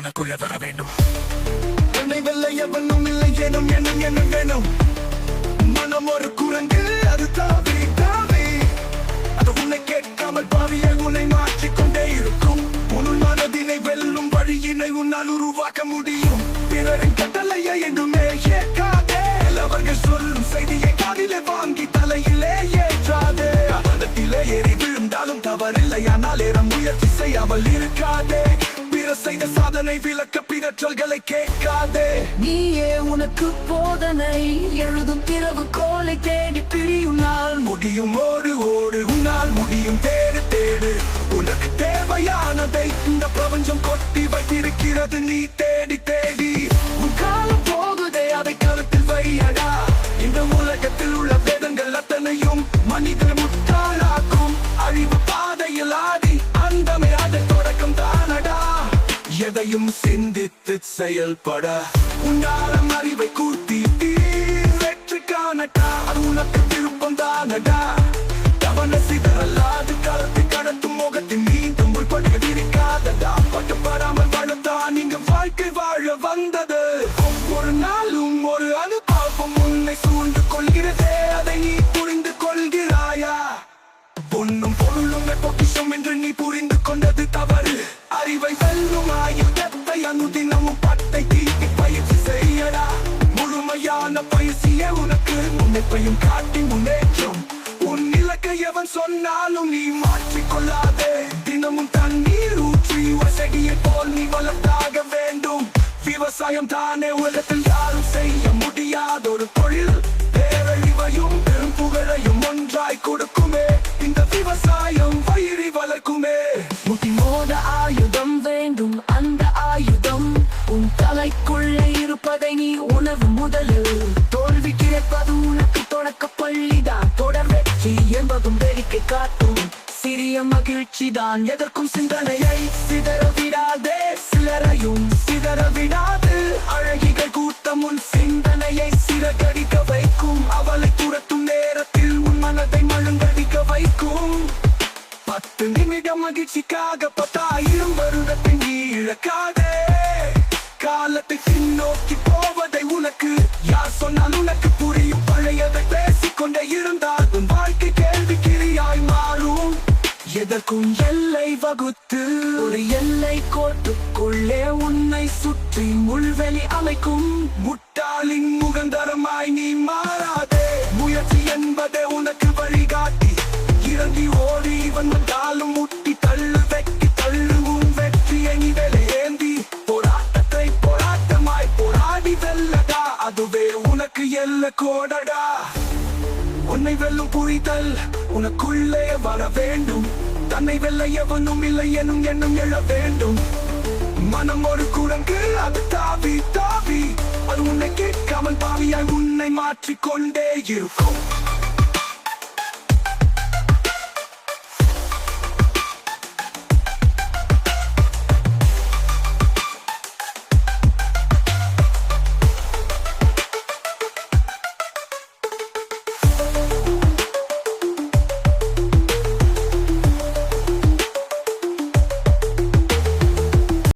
உனக்குள்ள வர வேண்டும் என்னை வெல்ல எவனும் இல்லை எனும் எனும் எனும் வேணும் மனம் ஒரு குரங்கு அது தாவி தாவி அது உன்னை கேட்காமல் பாவிய உன்னை மாற்றிக்கொண்டே இருக்கும் உன் மனதினை வெல்லும் வழியினை உன்னால் உருவாக்க முடியும் பிறரின் கட்டளையை என்றுமே ஏற்காதே அவர்கள் சொல்லும் செய்தியை காதிலே வாங்கி தலையிலே ஏற்றாதே அவனத்திலே ஏறி விழுந்தாலும் தவறில்லை ஆனால் ஏற முயற்சி செய்யாமல் இருக்காதே பிற செய்த சாதனை விளக்க பிறற்றல்களை கேட்காதே. நீயே உனக்கு போதனை எழுதும் பிறகு கோலை தேடி பிரியும் நாள். முடியும் ஓடு ஓடு உன்னால் முடியும் தேடு தேடு. உனக்கு தேவையானதை இந்த பிரபஞ்சம் கொட்டி வைத்திருக்கிறது நீ தேடி தேடி. உன் காலம் போகுதே அதை கருத்தில் வையடா. இந்த உலகத்தில் உள்ள வேதங்கள் அத்தனையும் மனிதனை முட்டாளாக்கும் எதையும் சிந்தித்து செயல்பட. உன்னாலம் அறிவை கூட்டி வெற்றி காணட்டா அது உனக்கு விருப்பம் தானடா. நினைப்பையும் காட்டி முன்னேற்றம் உன் இலக்கை எவன் சொன்னாலும் நீ மாற்றிக் கொள்ளாதே. தினமும் தண்ணீர் ஊற்றி வசதியை போல் நீ வளர்த்தாக வேண்டும். விவசாயம் தானே உலகத்தில் யாரும் செய்ய முடியாத ஒரு தொழில். பேரழிவையும் பெரும் புகழையும் ஒன்றாய் கொடுக்குமே. இந்த விவசாயம் வயிறி வளர்க்குமே. முடி மோத ஆயுதம் வேண்டும் அந்த ஆயுதம் உன் தலைக்குள்ளே இருப்பதை நீ உணவு முதலில். காட்சி என்பதும் வேடிக்கை காட்டும். சிறிய மகிழ்ச்சி தான் எதற்கும் சிந்தனையை சிதற விடாதே சிலரையும் சிதற விடாது அழகிகள் கூட்டம் உன் சிந்தனையை சிறகடிக்க வைக்கும். அவளை துரத்தும் நேரத்தில் உன் மனதை மழுங்கடிக்க வைக்கும். பத்து நிமிடம் மகிழ்ச்சிக்காக பத்தாயிரம் வருடத்தின் நீ இழக்காதே. காலத்தை பின்னோக்கி இதற்கும் எல்லை வகுத்து ஒரு எல்லை கோட்டுக்குள்ளே உன்னை சுற்றி முள்வெளி அமைக்கும். முட்டாளின் முகந்தரமாய் நீ மாறாதே. முயற்சி என்பதே உனக்கு வழிகாட்டி. இறங்கி ஓடி இவன் வந்தாலும் முட்டி தள்ளு வெட்டி தள்ளுவும் வெற்றியை நீ ஏந்தி போராட்டத்தை போராட்டமாய் போராடி வெல்லடா. அதுவே உனக்கு எல்ல கோடடா. உன்னை வெல்லும் புரிதல் உனக்குள்ளே வர வேண்டும். தன்னை வெல்ல எவனும் இல்லை எனும் எண்ணம் எழ வேண்டும். மனம் ஒரு குரங்கு அது தாவி தாவி. அது உன்னை கேட்காமல் பாவியாய் உன்னை மாற்றிக்கொண்டே இருக்கும்.